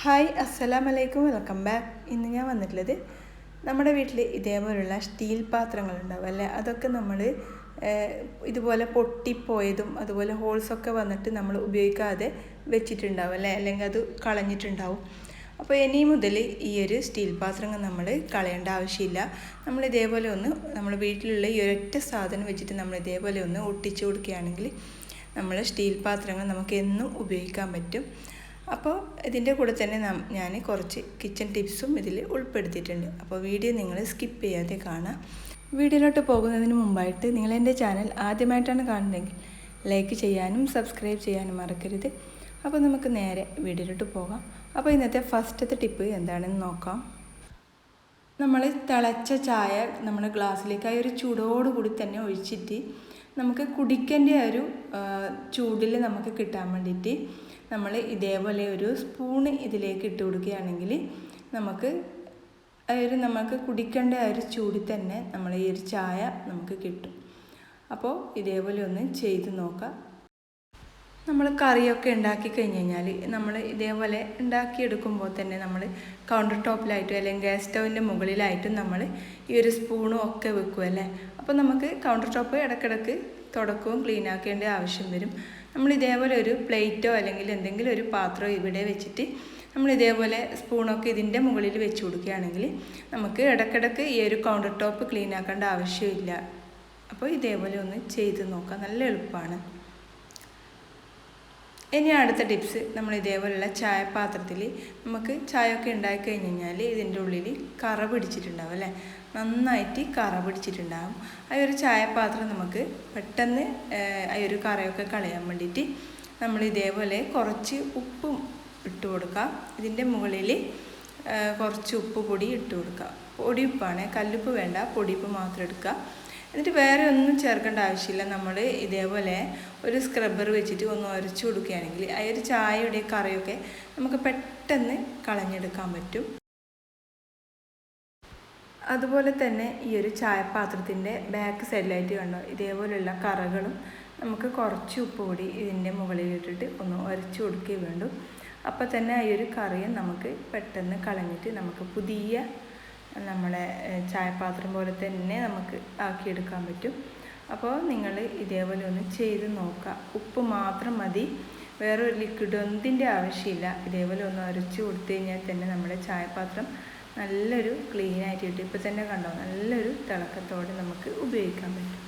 Hi അസ്സലാം അലൈക്കും welcome back ഇന്ന് ഞാൻ വന്നിട്ടുള്ളത് നമ്മുടെ വീട്ടിൽ ഇതേപോലുള്ള സ്റ്റീൽ പാത്രങ്ങൾ ഉണ്ടാവും അല്ലേ? അതൊക്കെ നമ്മൾ ഇതുപോലെ പൊട്ടിപ്പോയതും അതുപോലെ ഹോൾസൊക്കെ വന്നിട്ട് നമ്മൾ ഉപയോഗിക്കാതെ വെച്ചിട്ടുണ്ടാവും അല്ലേ? അല്ലെങ്കിൽ അത് കളഞ്ഞിട്ടുണ്ടാവും. അപ്പോൾ ഇനി മുതൽ ഈ ഒരു സ്റ്റീൽ പാത്രങ്ങൾ നമ്മൾ കളയേണ്ട ആവശ്യമില്ല. നമ്മൾ ഇതേപോലെ ഒന്ന് നമ്മൾ വീട്ടിലുള്ള ഈ ഒരൊറ്റ സാധനം വെച്ചിട്ട് നമ്മൾ ഇതേപോലെ ഒന്ന് ഒട്ടിച്ചു കൊടുക്കുകയാണെങ്കിൽ നമ്മൾ സ്റ്റീൽ പാത്രങ്ങൾ നമുക്ക് എന്നും ഉപയോഗിക്കാൻ പറ്റും. അപ്പോൾ ഇതിന്റെ കൂടെ തന്നെ ഞാൻ കുറച്ച് കിച്ചൺ ടിപ്സും ഇതിൽ ഉൾപ്പെടുത്തിയിട്ടുണ്ട്. അപ്പോൾ വീഡിയോ നിങ്ങൾ സ്കിപ്പ് ചെയ്യാതെ കാണാം വീഡിയോയിലോട്ട് പോകുന്നതിന് മുമ്പായിട്ട് നിങ്ങൾ എന്റെ ചാനൽ ആദ്യമായിട്ടാണ് കാണുന്നതെങ്കിൽ ലൈക്ക് ചെയ്യാനും സബ്സ്ക്രൈബ് ചെയ്യാനും മറക്കരുത്. അപ്പോൾ നമുക്ക് നേരെ വീഡിയോയിലോട്ട് പോകാം. അപ്പോൾ ഇന്നത്തെ ഫസ്റ്റത്തെ ടിപ്പ് എന്താണെന്ന് നോക്കാം. നമ്മൾ തിളച്ച ചായ നമ്മുടെ ഗ്ലാസ്സിലേക്ക് ആ ഒരു ചൂടോടുകൂടി തന്നെ ഒഴിച്ചിട്ട് നമുക്ക് കുടിക്കേണ്ട ഒരു ചൂടിൽ നമുക്ക് കിട്ടാൻ വേണ്ടിയിട്ട് നമ്മൾ ഇതേപോലെ ഒരു സ്പൂണ് ഇതിലേക്ക് ഇട്ട് കൊടുക്കുകയാണെങ്കിൽ നമുക്ക് ഒരു നമുക്ക് കുടിക്കേണ്ട ആ ഒരു ചൂടി തന്നെ നമ്മൾ ഈ ഒരു ചായ നമുക്ക് കിട്ടും. അപ്പോൾ ഇതേപോലെ ഒന്ന് ചെയ്ത് നോക്കാം. നമ്മൾ കറിയൊക്കെ ഉണ്ടാക്കി കഴിഞ്ഞ് കഴിഞ്ഞാൽ നമ്മൾ ഇതേപോലെ ഉണ്ടാക്കിയെടുക്കുമ്പോൾ തന്നെ നമ്മൾ കൗണ്ടർ ടോപ്പിലായിട്ടും അല്ലെങ്കിൽ ഗ്യാസ് സ്റ്റൗവിന്റെ മുകളിലായിട്ടും നമ്മൾ ഈ ഒരു സ്പൂണും ഒക്കെ വെക്കും അല്ലേ? അപ്പോൾ നമുക്ക് കൗണ്ടർ ടോപ്പ് ഇടക്കിടക്ക് തുടക്കവും ക്ലീൻ ആക്കേണ്ട ആവശ്യം വരും. നമ്മൾ ഇതേപോലെ ഒരു പ്ലേറ്റോ അല്ലെങ്കിൽ എന്തെങ്കിലും ഒരു പാത്രമോ ഇവിടെ വെച്ചിട്ട് നമ്മൾ ഇതേപോലെ സ്പൂണൊക്കെ ഇതിന്റെ മുകളിൽ വെച്ച് കൊടുക്കുകയാണെങ്കിൽ നമുക്ക് ഇടക്കിടക്ക് ഈ ഒരു കൗണ്ടർ ടോപ്പ് ക്ലീൻ ആക്കേണ്ട ആവശ്യമില്ല. അപ്പോൾ ഇതേപോലെ ഒന്ന് ചെയ്ത് നോക്കാം. നല്ല എളുപ്പമാണ്. ഇനി അടുത്ത ടിപ്സ് നമ്മൾ ഇതേപോലെയുള്ള ചായപാത്രത്തിൽ നമുക്ക് ചായയൊക്കെ ഉണ്ടാക്കി കഴിഞ്ഞ് കഴിഞ്ഞാൽ ഇതിന്റെ ഉള്ളിൽ കറ പിടിച്ചിട്ടുണ്ടാവും അല്ലേ? നന്നായിട്ട് കറ പിടിച്ചിട്ടുണ്ടാകും ആ ഒരു ചായപാത്രം നമുക്ക് പെട്ടെന്ന് ആ ഒരു കറയൊക്കെ കളയാൻ വേണ്ടിയിട്ട് നമ്മൾ ഇതേപോലെ കുറച്ച് ഉപ്പും ഇട്ട് കൊടുക്കാം ഇതിന്റെ മുകളിൽ കുറച്ച് ഉപ്പ് പൊടി ഇട്ട് കൊടുക്കുക. പൊടിയുപ്പാണ് കല്ലുപ്പ് വേണ്ട പൊടിയുപ്പ് മാത്രം എടുക്കുക. എന്നിട്ട് വേറെ ഒന്നും ചേർക്കേണ്ട ആവശ്യമില്ല. നമ്മൾ ഇതേപോലെ ഒരു സ്ക്രബ്ബർ വെച്ചിട്ട് ഒന്ന് ഉരച്ചു കൊടുക്കുകയാണെങ്കിൽ ആ ഒരു ചായയുടെ കറിയൊക്കെ നമുക്ക് പെട്ടെന്ന് കളഞ്ഞെടുക്കാൻ പറ്റും. അതുപോലെ തന്നെ ഈ ഒരു ചായപാത്രത്തിന്റെ ബാക്ക് സൈഡിലായിട്ട് കണ്ടോ? ഇതേപോലെയുള്ള കറകളും നമുക്ക് കുറച്ച് ഉപ്പ് കൂടി ഇതിന്റെ മുകളിലിട്ടിട്ട് ഒന്ന് ഉരച്ചു കൊടുക്കുകയും വേണ്ടു. അപ്പോൾ തന്നെ ഈ ഒരു കറിയും നമുക്ക് പെട്ടെന്ന് കളഞ്ഞിട്ട് നമുക്ക് പുതിയ നമ്മളെ ചായപാത്രം പോലെ തന്നെ നമുക്ക് ആക്കിയെടുക്കാൻ പറ്റും. അപ്പോൾ നിങ്ങൾ ഇതേപോലെ ഒന്ന് ചെയ്ത് നോക്കുക. ഉപ്പ് മാത്രം മതി. വേറൊരു ലിക്വിഡ് ഒന്നിന്റെ ആവശ്യമില്ല. ഇതേപോലെ ഒന്ന് അരച്ച് കൊടുത്തു കഴിഞ്ഞാൽ തന്നെ നമ്മുടെ ചായപാത്രം നല്ലൊരു ക്ലീൻ ആയിട്ട് കിട്ടും. ഇപ്പോൾ തന്നെ കണ്ടോ? നല്ലൊരു തിളക്കത്തോടെ നമുക്ക് ഉപയോഗിക്കാൻ പറ്റും.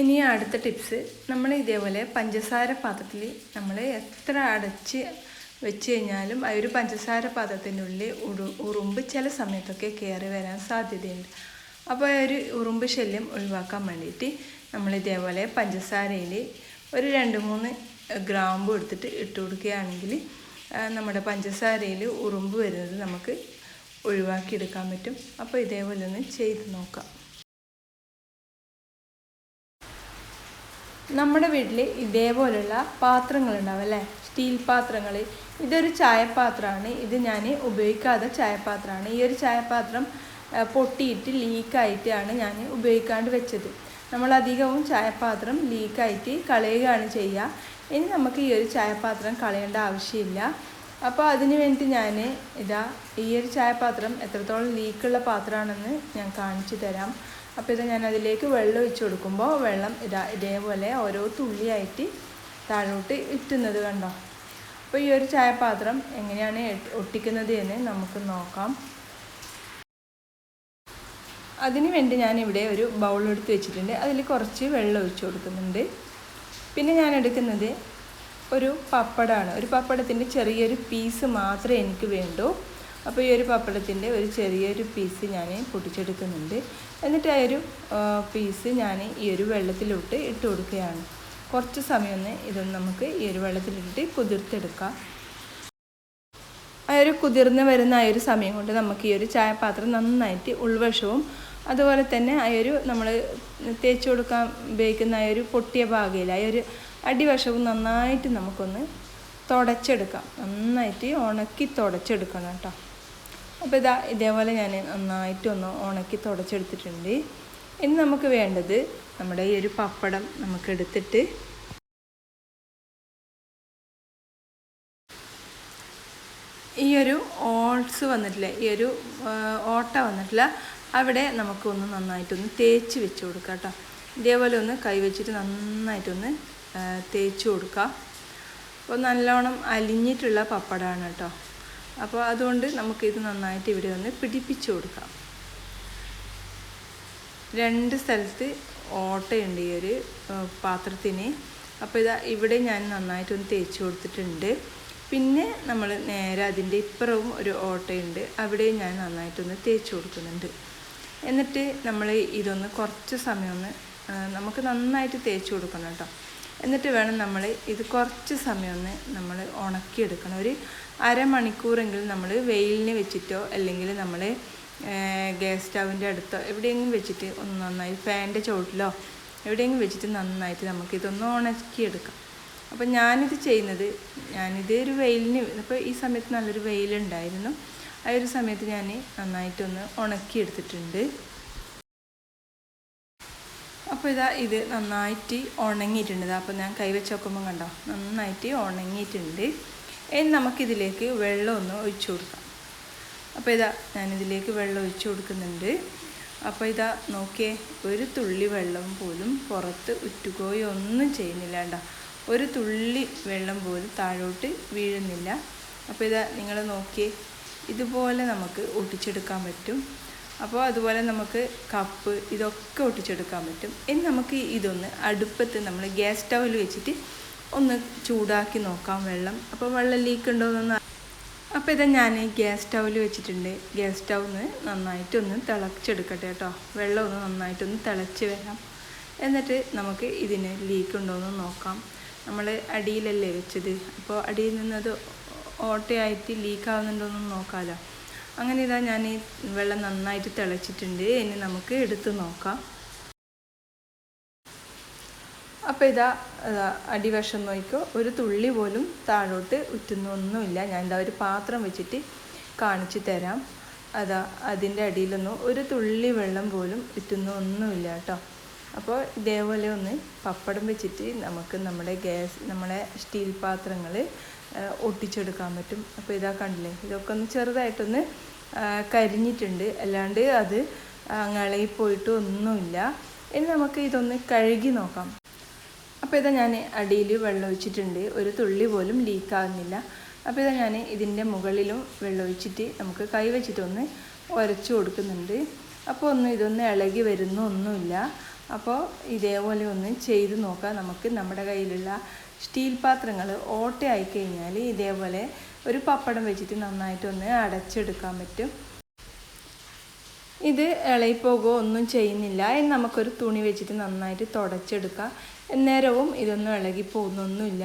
ഇനി അടുത്ത ടിപ്സ് നമ്മൾ ഇതേപോലെ പഞ്ചസാര പാത്രത്തിൽ നമ്മൾ എത്ര അടച്ച് വെച്ച് കഴിഞ്ഞാലും ആ ഒരു പഞ്ചസാര പാത്രത്തിനുള്ളിൽ ഉറു ഉറുമ്പ് ചില സമയത്തൊക്കെ കയറി വരാൻ സാധ്യതയുണ്ട്. അപ്പോൾ ആ ഒരു ഉറുമ്പ് ശല്യം ഒഴിവാക്കാൻ വേണ്ടിയിട്ട് നമ്മൾ ഇതേപോലെ പഞ്ചസാരയിൽ ഒരു രണ്ട് മൂന്ന് ഗ്രാമ്പ് എടുത്തിട്ട് ഇട്ട് കൊടുക്കുകയാണെങ്കിൽ നമ്മുടെ പഞ്ചസാരയിൽ ഉറുമ്പ് വരുന്നത് നമുക്ക് ഒഴിവാക്കിയെടുക്കാൻ പറ്റും. അപ്പോൾ ഇതേപോലെ ഒന്ന് ചെയ്ത് നോക്കാം. നമ്മുടെ വീട്ടിൽ ഇതേപോലുള്ള പാത്രങ്ങളുണ്ടാവും അല്ലേ? സ്റ്റീൽ പാത്രങ്ങൾ ഇതൊരു ചായപാത്രമാണ്. ഇത് ഞാൻ ഉപയോഗിക്കാതെ ചായപാത്രമാണ്. ഈ ഒരു ചായപാത്രം പൊട്ടിയിട്ട് ലീക്കായിട്ടാണ് ഞാൻ ഉപയോഗിക്കാണ്ട് വെച്ചത്. നമ്മൾ അധികവും ചായപാത്രം ലീക്കായിട്ട് കളയുകയാണ് ചെയ്യുക ഇനി നമുക്ക് ഈ ഒരു ചായപാത്രം കളയേണ്ട ആവശ്യമില്ല. അപ്പോൾ അതിന് വേണ്ടി ഞാൻ ഇതാ ഈ ഒരു ചായപാത്രം എത്രത്തോളം ലീക്കുള്ള പാത്രമാണെന്ന് ഞാൻ കാണിച്ചു തരാം. അപ്പോൾ ഇത് ഞാൻ അതിലേക്ക് വെള്ളം ഒഴിച്ചു കൊടുക്കുമ്പോൾ വെള്ളം ഇതാ ഇതേപോലെ ഓരോ തുള്ളിയായിട്ട് താഴോട്ട് ഇട്ടുന്നത് കണ്ടോ? അപ്പോൾ ഈ ഒരു ചായപാത്രം എങ്ങനെയാണ് ഒട്ടിക്കുന്നത് എന്ന് നമുക്ക് നോക്കാം. അതിനുവേണ്ടി ഞാനിവിടെ ഒരു ബൗൾ എടുത്ത് വെച്ചിട്ടുണ്ട്. അതിൽ കുറച്ച് വെള്ളം ഒഴിച്ചു കൊടുക്കുന്നുണ്ട്. പിന്നെ ഞാൻ എടുക്കുന്നത് ഒരു പപ്പടമാണ്. ഒരു പപ്പടത്തിന്റെ ചെറിയൊരു പീസ് മാത്രമേ എനിക്ക് വേണ്ടൂ. അപ്പോൾ ഈ ഒരു പപ്പടത്തിന്റെ ഒരു ചെറിയൊരു പീസ് ഞാൻ പൊട്ടിച്ചെടുക്കുന്നുണ്ട്. എന്നിട്ട് ആ ഒരു പീസ് ഞാൻ ഈ ഒരു വെള്ളത്തിലോട്ട് ഇട്ട് കൊടുക്കുകയാണ്. കുറച്ച് സമയം ഒന്ന് ഇതൊന്ന് നമുക്ക് ഈ ഒരു വെള്ളത്തിലിട്ടിട്ട് കുതിർത്തെടുക്കാം. ആ ഒരു കുതിർന്ന് വരുന്ന ആ ഒരു സമയം കൊണ്ട് നമുക്ക് ഈ ഒരു ചായപാത്രം നന്നായിട്ട് ഉൾവശവും അതുപോലെ തന്നെ ആ ഒരു നമ്മൾ തേച്ച് കൊടുക്കാൻ ഉപയോഗിക്കുന്ന ആ ഒരു പൊട്ടിയ ഭാഗയിൽ ആ ഒരു അടിവശവും നന്നായിട്ട് നമുക്കൊന്ന് തുടച്ചെടുക്കാം. നന്നായിട്ട് ഉണക്കി തുടച്ചെടുക്കണം കേട്ടോ. അപ്പോൾ ഇതാ ഇതേപോലെ ഞാൻ നന്നായിട്ടൊന്ന് ഉണക്കി തുടച്ചെടുത്തിട്ടുണ്ട്. ഇനി നമുക്ക് വേണ്ടത് നമ്മുടെ ഈ ഒരു പപ്പടം നമുക്ക് എടുത്തിട്ട് ഈ ഒരു ഓൾസ് വന്നിട്ടില്ല? ഈ ഒരു ഓട്ട വന്നിട്ടില്ല. അവിടെ നമുക്കൊന്ന് നന്നായിട്ടൊന്ന് തേച്ച് വെച്ച് കൊടുക്കാം കേട്ടോ. ഇതേപോലെ ഒന്ന് കൈവച്ചിട്ട് നന്നായിട്ടൊന്ന് തേച്ച് കൊടുക്കുക അപ്പോൾ നല്ലോണം അലിഞ്ഞിട്ടുള്ള പപ്പടമാണ് കേട്ടോ. അപ്പോൾ അതുകൊണ്ട് നമുക്കിത് നന്നായിട്ട് ഇവിടെ ഒന്ന് പിടിപ്പിച്ച് കൊടുക്കാം. രണ്ട് സ്ഥലത്ത് ഓട്ടയുണ്ട് ഈ ഒരു പാത്രത്തിന്. അപ്പോൾ ഇതാ ഇവിടെ ഞാൻ നന്നായിട്ടൊന്ന് തേച്ച് കൊടുത്തിട്ടുണ്ട്. പിന്നെ നമ്മൾ നേരെ അതിന്റെ ഇപ്പുറവും ഒരു ഓട്ടയുണ്ട്. അവിടെയും ഞാൻ നന്നായിട്ടൊന്ന് തേച്ച് കൊടുക്കുന്നുണ്ട്. എന്നിട്ട് നമ്മൾ ഇതൊന്ന് കുറച്ച് സമയമൊന്ന് നമുക്ക് നന്നായിട്ട് തേച്ച് കൊടുക്കണം കേട്ടോ. എന്നിട്ട് വേണം നമ്മൾ ഇത് കുറച്ച് സമയമൊന്ന് നമ്മൾ ഉണക്കിയെടുക്കണം. ഒരു അരമണിക്കൂറെങ്കിലും നമ്മൾ വെയിലിന് വെച്ചിട്ടോ അല്ലെങ്കിൽ നമ്മൾ ഗ്യാസ് സ്റ്റൗവിന്റെ അടുത്തോ എവിടെയെങ്കിലും വെച്ചിട്ട് ഒന്ന് നന്നായി ഫാനിന്റെ ചുവട്ടിലോ എവിടെയെങ്കിലും വെച്ചിട്ട് നന്നായിട്ട് നമുക്കിതൊന്ന് ഉണക്കിയെടുക്കാം അപ്പോൾ ഞാനിത് ചെയ്യുന്നത് ഞാനിത് ഒരു വെയിലിന് അപ്പോൾ ഈ സമയത്ത് നല്ലൊരു വെയിലുണ്ടായിരുന്നു. ആ ഒരു സമയത്ത് ഞാൻ നന്നായിട്ടൊന്ന് ഉണക്കിയെടുത്തിട്ടുണ്ട് അപ്പോൾ ഇതാ ഇത് നന്നായിട്ട് ഉണങ്ങിയിട്ടുണ്ട്. അപ്പോൾ ഞാൻ കൈവച്ച് നോക്കുമ്പോൾ കണ്ടോ? നന്നായിട്ട് ഉണങ്ങിയിട്ടുണ്ട്. ഇനി നമുക്കിതിലേക്ക് വെള്ളമൊന്ന് ഒഴിച്ചു കൊടുക്കാം. അപ്പോൾ ഇതാ ഞാനിതിലേക്ക് വെള്ളം ഒഴിച്ച് കൊടുക്കുന്നുണ്ട്. അപ്പോൾ ഇതാ നോക്കിയേ ഒരു തുള്ളി വെള്ളം പോലും പുറത്ത് ഉറ്റുകയോ ഒന്നും ചെയ്യുന്നില്ല കേട്ടോ. ഒരു തുള്ളി വെള്ളം പോലും താഴോട്ട് വീഴുന്നില്ല. അപ്പോൾ ഇതാ നിങ്ങൾ നോക്കിയേ ഇതുപോലെ നമുക്ക് ഒട്ടിച്ചെടുക്കാൻ പറ്റും. അപ്പോൾ അതുപോലെ നമുക്ക് കപ്പ് ഇതൊക്കെ ഒട്ടിച്ചെടുക്കാൻ പറ്റും. ഇനി നമുക്ക് ഇതൊന്ന് അടുപ്പത്ത് നമ്മൾ ഗ്യാസ് സ്റ്റൗവിൽ വെച്ചിട്ട് ഒന്ന് ചൂടാക്കി നോക്കാം വെള്ളം. അപ്പോൾ വെള്ളം ലീക്ക് ഉണ്ടോ ഉണ്ടോയെന്നൊന്ന് അപ്പോൾ ഇത് ഞാൻ ഗ്യാസ് സ്റ്റൗവിൽ വെച്ചിട്ടുണ്ട്. ഗ്യാസ് സ്റ്റൗന്ന് നന്നായിട്ടൊന്ന് തിളച്ചെടുക്കട്ടെ കേട്ടോ. വെള്ളം ഒന്ന് നന്നായിട്ടൊന്ന് തിളച്ച് വരാം എന്നിട്ട് നമുക്ക് ഇതിന് ലീക്ക് ഉണ്ടോയെന്ന് നോക്കാം. നമ്മൾ അടിയിലല്ലേ വെച്ചത്. അപ്പോൾ അടിയിൽ നിന്നത് ഓട്ടയായിട്ട് ലീക്ക് ആവുന്നുണ്ടോയെന്ന് നോക്കാമല്ലോ അങ്ങനെ ഇതാ ഞാൻ വെള്ളം നന്നായിട്ട് തിളച്ചിട്ടുണ്ട്. ഇനി നമുക്ക് എടുത്ത് നോക്കാം. അപ്പോൾ ഇതാ അടിവശം നോക്കിക്കോ. ഒരു തുള്ളി പോലും താഴോട്ട് ഉറ്റുന്നൊന്നുമില്ല. ഞാൻ എന്താ ഒരു പാത്രം വെച്ചിട്ട് കാണിച്ചു തരാം. അതാ അതിന്റെ അടിയിലൊന്നും ഒരു തുള്ളി വെള്ളം പോലും ഉറ്റുന്ന ഒന്നുമില്ല കേട്ടോ. അപ്പോൾ ഇതേപോലെ ഒന്ന് പപ്പടം വെച്ചിട്ട് നമുക്ക് നമ്മുടെ ഗ്യാസ് നമ്മുടെ സ്റ്റീൽ പാത്രങ്ങൾ ഒട്ടിച്ചെടുക്കാൻ പറ്റും. അപ്പോൾ ഇതാ കണ്ടില്ലേ ഇതൊക്കെ ഒന്ന് ചെറുതായിട്ടൊന്ന് കരിഞ്ഞിട്ടുണ്ട്. അല്ലാണ്ട് അത് അങ്ങളയിൽ പോയിട്ട് ഒന്നുമില്ല. ഇനി നമുക്ക് ഇതൊന്ന് കഴുകി നോക്കാം. അപ്പോൾ ഇതാ ഞാൻ അടിയിൽ വെള്ളം ഒഴിച്ചിട്ടുണ്ട്. ഒരു തുള്ളി പോലും ലീക്കാകുന്നില്ല അപ്പോൾ ഇതാ ഞാൻ ഇതിന്റെ മുകളിലും വെള്ളം ഒഴിച്ചിട്ട് നമുക്ക് കൈ വെച്ചിട്ടൊന്ന് ഉരച്ചു കൊടുക്കുന്നുണ്ട്. അപ്പോൾ ഒന്നും ഇതൊന്നും ഇളകി വരുന്ന ഒന്നുമില്ല. അപ്പോൾ ഇതേപോലെ ഒന്ന് ചെയ്ത് നോക്കാം. നമുക്ക് നമ്മുടെ കയ്യിലുള്ള സ്റ്റീൽ പാത്രങ്ങൾ ഓട്ടയായി കഴിഞ്ഞാൽ ഇതേപോലെ ഒരു പപ്പടം വെച്ചിട്ട് നന്നായിട്ടൊന്ന് അടച്ചെടുക്കാൻ പറ്റും. ഇത് ഇളയിപ്പോകുകയോ ഒന്നും ചെയ്യുന്നില്ല. ഇനി നമുക്കൊരു തുണി വെച്ചിട്ട് നന്നായിട്ട് തുടച്ചെടുക്കാം. നേരവും ഇതൊന്നും ഇളകി പോകുന്നൊന്നുമില്ല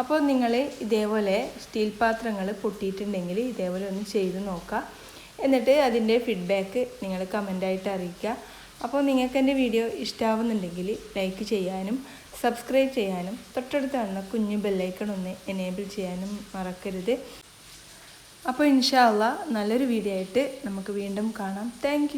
അപ്പോൾ നിങ്ങൾ ഇതേപോലെ സ്റ്റീൽ പാത്രങ്ങൾ പൊട്ടിയിട്ടുണ്ടെങ്കിൽ ഇതേപോലെ ഒന്ന് ചെയ്ത് നോക്കുക. എന്നിട്ട് അതിന്റെ ഫീഡ്ബാക്ക് നിങ്ങൾ കമന്റായിട്ട് അറിയിക്കുക. അപ്പോൾ നിങ്ങൾക്ക് എന്റെ വീഡിയോ ഇഷ്ടമാവുന്നുണ്ടെങ്കിൽ ലൈക്ക് ചെയ്യാനും സബ്സ്ക്രൈബ് ചെയ്യാനും തൊട്ടടുത്ത് കാണുന്ന കുഞ്ഞു ബെല്ലൈക്കൺ ഒന്ന് എനേബിൾ ചെയ്യാനും മറക്കരുത്. അപ്പോൾ ഇൻഷാല്ല നല്ലൊരു വീഡിയോ ആയിട്ട് നമുക്ക് വീണ്ടും കാണാം. താങ്ക്